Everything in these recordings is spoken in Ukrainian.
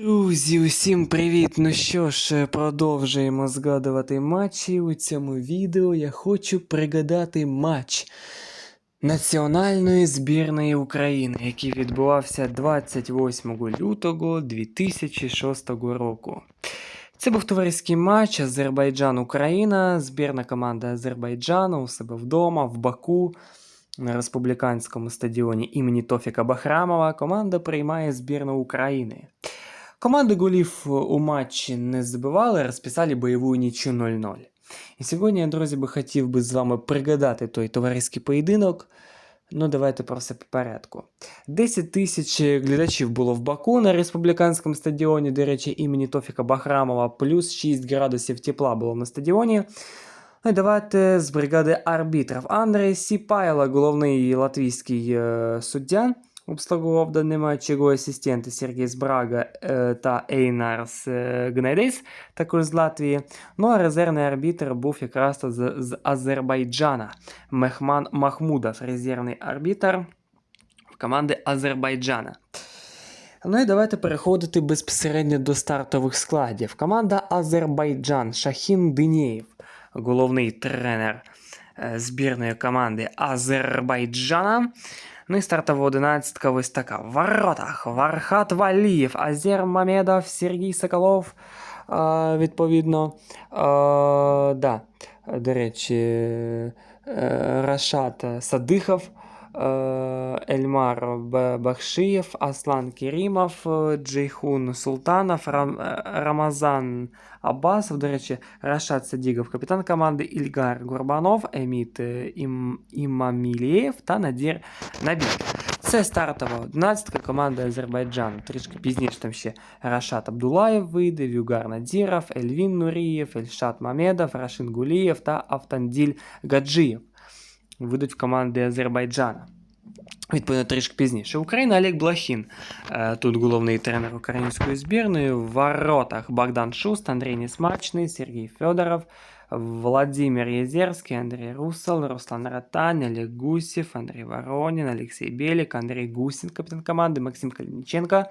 Друзі, усім привіт! Ну що ж, продовжуємо згадувати матчі. У цьому відео я хочу пригадати матч національної збірної України, який відбувався 28 лютого 2006 року. Це був товариський матч Азербайджан-Україна, збірна команда Азербайджану у себе вдома, в Баку. На республіканському стадіоні імені Тофіка Бахрамова команда приймає збірну України. Команди голів у матчі не забивали, розписали бойову нічю 0-0. І сьогодні я, друзі, би хотів би з вами пригадати той товариський поєдинок. Ну, давайте про все по порядку. 10 тисяч глядачів було в Баку на республіканському стадіоні, до речі, імені Тофіка Бахрамова, плюс 6 градусів тепла було на стадіоні. Ну і давайте з бригади арбітрів. Андрей Сіпайло, головний латвійський е, суддя, обслуговував матч його асистенти Сергій Збрага е, та Ейнарс е, Гнедейс, також з Латвії. Ну а резервний арбітр був якраз з, з Азербайджана. Мехман Махмудов, резервний арбітр команди Азербайджана. Ну і давайте переходити безпосередньо до стартових складів. Команда Азербайджан Шахін Динєєв, головний тренер е, збірної команди Азербайджана. Ну і стартова одинадцятка ось така. В воротах Вархат Валієв, Азер Мамедов, Сергій Соколов. Відповідно, да, до речі, е, Рашат Садихов. Е, Ельмар Бахшиєв, Аслан Керімов, е, Джейхун Султанов, Рам, е, Рамазан Абасов, до речі, Рашад Садігов, капітан команди Ільгар Гурбанов, Еміт Ім, Імамілєєв та Надір Набік. Це стартова 11 команда Азербайджану. Трішки пізніше там ще Рашат Абдулаєв вийде, Вюгар Надіров, Ельвін Нурієв, Ельшат Мамедов, Рашин Гулієв та Автанділь Гаджиєв вийдуть в команди Азербайджана. Відповідно, трішки пізніше. Україна Олег Блохін. Е, Тут головний тренер української збірної. В воротах Богдан Шуст, Андрій Несмачний, Сергій Федоров, Владимир Єзерський, Андрій Русал, Руслан Ратань, Олег Гусєв, Андрій Воронін, Олексій Белік, Андрій Гусін, капітан команди, Максим Калініченко.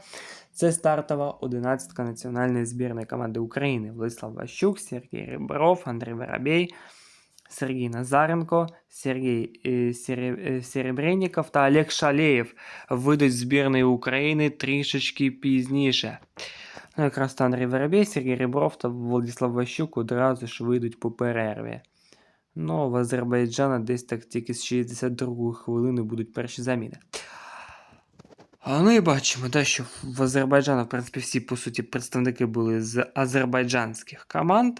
Це стартова одинадцятка національної збірної команди України. Владислав Ващук, Сергій Рибров, Андрій Воробей, Сергій Назаренко, Сергій е, Сере- е, Серебренніков та Олег Шалеєв вийдуть з збірної України трішечки пізніше. Ну, якраз Андрій Воробей, Сергій Ребров та Владислав Ващук одразу ж вийдуть по перерві. Ну, в Азербайджана десь так тільки з 62 хвилини будуть перші заміни. А, ну і бачимо, да, що в Азербайджану, в принципі, всі, по суті, представники були з азербайджанських команд.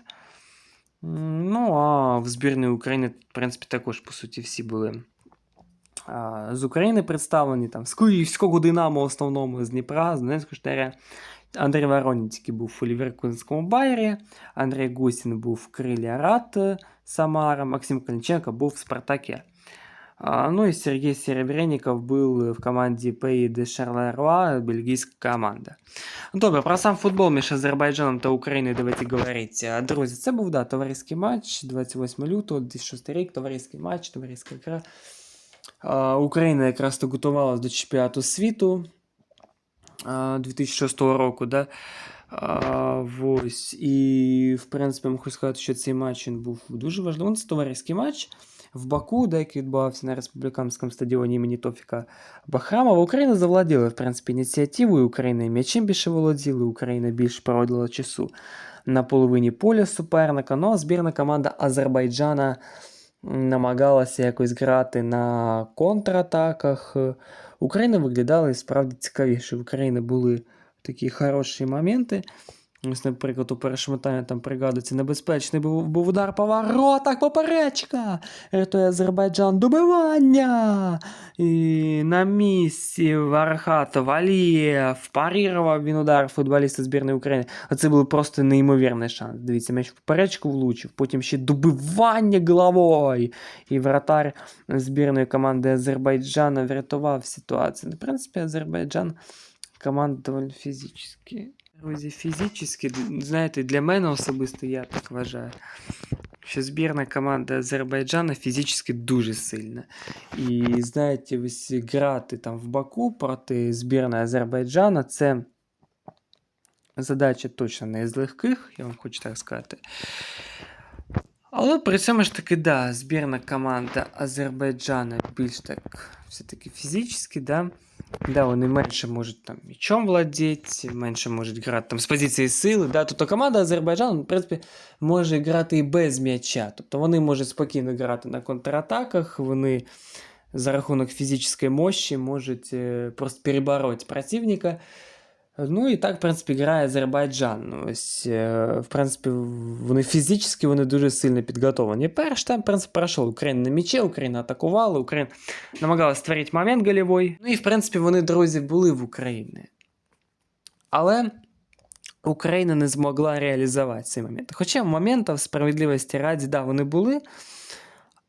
Ну, а в збірної України, в принципі, також, по суті, всі були а, з України представлені, там, з Київського Динамо в основному, з Дніпра, з Донецького штаря. Андрій Воронін тільки був у Ліверкунському Байері, Андрій Гусін був в Крилі Арат Самара, Максим Калінченко був в Спартаке. А, Ну и Сергей Серебренников был в команде Pays de Charleroi, бельгійська команда. Добре, про сам футбол між Азербайджаном та Україною давайте говорити. А, Друзі, це був да, товариський матч 28 лютого, 2006 рік, товариський матч, товариська гра. А, Україна якраз то готувалась до чемпіонату світу а, 2006 року. Да? А, ось. І, в принципі, можу сказати, що цей матч він був дуже важливий. Це товариський матч В Баку, де який відбувався на республіканському стадіоні імені Тофіка Бахрамова. Україна завладіла, в принципі, ініціативою. Україна м'ячем більше володіла, Україна більше проводила часу на половині поля суперника. Ну а збірна команда Азербайджана намагалася якось грати на контратаках. Україна виглядала і справді цікавіше. В України були такі хороші моменти. Ось, наприклад, у першому там пригадується небезпечний був, був удар по воротах, поперечка. Рятує Азербайджан добивання. І на місці Вархатов, Алієв, парірував він удар футболіста збірної України. Оце був просто неймовірний шанс. Дивіться, м'яч в поперечку влучив, потім ще добивання головою. І вратар збірної команди Азербайджана врятував ситуацію. Ну, В принципі, Азербайджан команда доволі фізична. Друзі, фізично, знаєте, для мене особисто я так вважаю, що збірна команда Азербайджана фізично дуже сильна. І знаєте, ось грати там в Баку проти збірної Азербайджана це Задача точно не з легких, я вам хочу так сказати. Але при цьому ж таки, да, збірна команда Азербайджана більш так все-таки фізично, да. Да, вони менше можуть там м'ячом владіти, менше можуть грати там з позиції сили. Да. Тобто команда Азербайджану, в принципі, може грати і без м'яча. Тобто вони можуть спокійно грати на контратаках, вони за рахунок фізичної мощі можуть е, просто перебороти противника. Ну і так, в принципі, грає Азербайджан. Ну, Ось, е, в принципі, вони фізично вони дуже сильно підготовлені. Перший там, в принципі, пройшов Україна на м'ячі, Україна атакувала, Україна намагалася створити момент гольовий. Ну і, в принципі, вони, друзі, були в Україні. Але Україна не змогла реалізувати цей момент. Хоча моментів справедливості раді, да, вони були,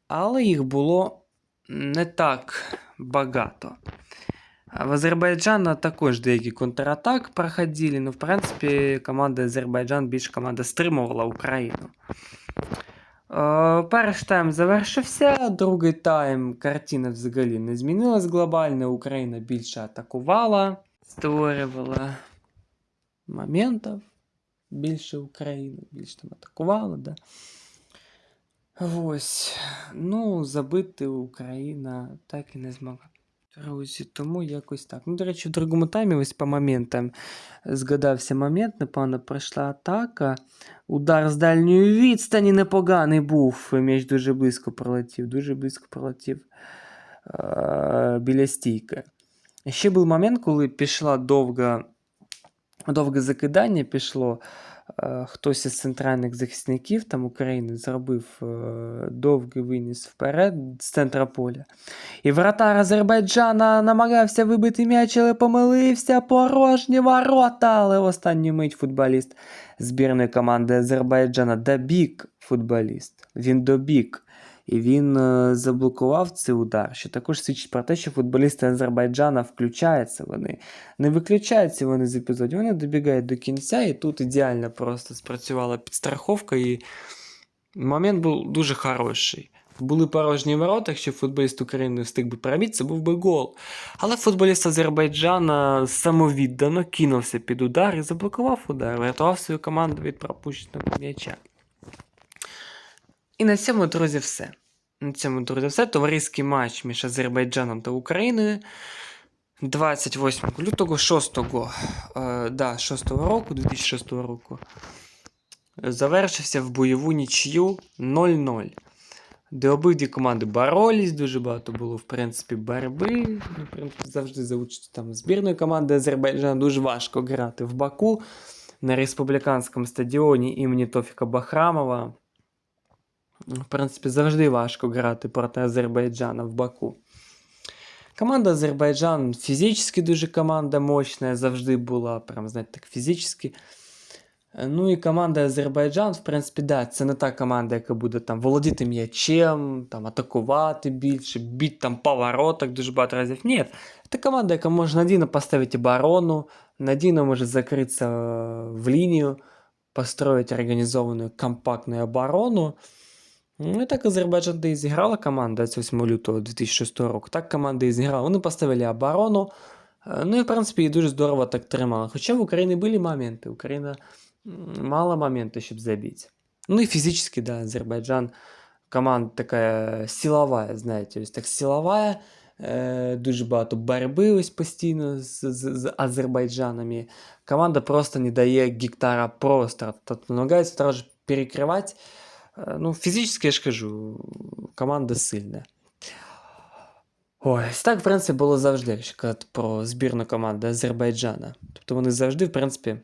але їх було не так багато. В Азербайджана також деякі контратак проходили, ну, в принципі, команда Азербайджан більше команда стримувала Україну. Е, Перший тайм завершився, другий тайм картина взагалі не змінилась глобально. Україна більше атакувала, створювала моментів. Більше України, більше там атакувала, да. Ось. Ну, забити Україна так і не змогла. Друзі, тому якось так. Ну, до речі, в другому таймі, ось по моментам згадався момент, напевно, пройшла атака. Удар з дальньої відстані непоганий був. М'яч дуже близько пролетів, дуже близько пролетів е- біля стійки. Ще був момент, коли пішла довга, довге закидання, пішло. Е, Хтось із центральних захисників там України зробив е, довгий виніс вперед з центра поля. І вратар Азербайджана намагався вибити м'яч, але помилився порожні ворота. Але в останню мить футболіст збірної команди Азербайджана добіг футболіст. Він добіг. І він е, заблокував цей удар, що також свідчить про те, що футболісти Азербайджана включаються вони. Не виключаються вони з епізодів, вони добігають до кінця, і тут ідеально просто спрацювала підстраховка, і момент був дуже хороший. Були порожні ворота, якщо футболіст України встиг би пробити, це був би гол. Але футболіст Азербайджана самовіддано кинувся під удар і заблокував удар, врятував свою команду від пропущеного м'яча. І на цьому, друзі, все. На цьому, друзі, все. Товариський матч між Азербайджаном та Україною 28 лютого 6-го, е, да, 6-го року, 2006 року. Завершився в бойову нічию 0-0 де обидві команди боролись, дуже багато було, в принципі, боротьби. Ну, в принципі, завжди за участю там збірної команди Азербайджану дуже важко грати в Баку на республіканському стадіоні імені Тофіка Бахрамова. В принципі, завжди важко грати проти Азербайджана в Баку. Команда Азербайджан фізично дуже команда мощна, завжди була, прям, знаєте, так фізично. Ну і команда Азербайджан, в принципі, да, це не та команда, яка буде там володіти м'ячем, там атакувати більше, бити там по воротах дуже багато разів. Ні, це команда, яка може надійно поставити оборону, надійно може закритися е, в лінію, построить організовану компактну оборону. Ну і так Азербайджан де і зіграла команда 28 лютого 2006 року. Так команда і зіграла. Вони поставили оборону. Е, Ну і в принципі і дуже здорово так тримала. Хоча в Україні були моменти. Україна мало момента, чтобы забить. Ну и физически, да, Азербайджан команда такая силовая, знаете, то есть так силовая, е, дуже багато боротьби ось постійно з, з, з Азербайджанами. Команда просто не дає гектара простору, тобто намагається одразу перекривати. Е, ну, фізично, я ж кажу, команда сильна. Ось так, в принципі, було завжди, якщо казати про збірну команду Азербайджана. Тобто вони завжди, в принципі,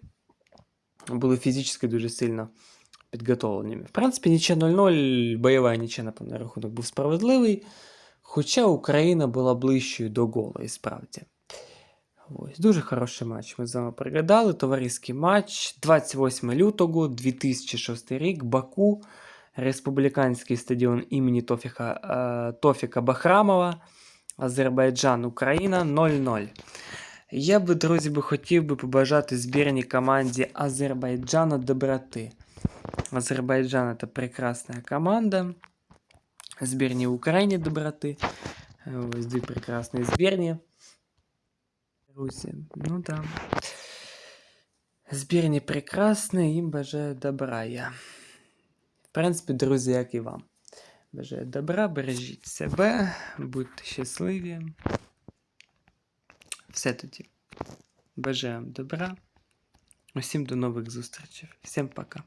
були фізично дуже сильно підготовлені. В принципі, нічия 0-0, бойова нічия, напевно, рахунок був справедливий. Хоча Україна була ближчою до гола, і справді. Ось, Дуже хороший матч. Ми з вами приглядали. Товариський матч 28 лютого 2006 рік. Баку, республіканський стадіон імені Тофіка, е, Тофіка Бахрамова, Азербайджан, Україна 0-0. Я би, друзі, би хотів би побажати збірній команді Азербайджана доброти. Азербайджан це прекрасна команда. Збірні Україні доброти. Ось дві прекрасні збірні. Друзі, ну там. Збірні прекрасні, їм бажаю добра я. Принципі, друзі, як і вам. Бажаю добра, бережіть себе, будьте щасливі. Все тоді. Бажаю добра. Усім до нових зустрічей. Всім пока.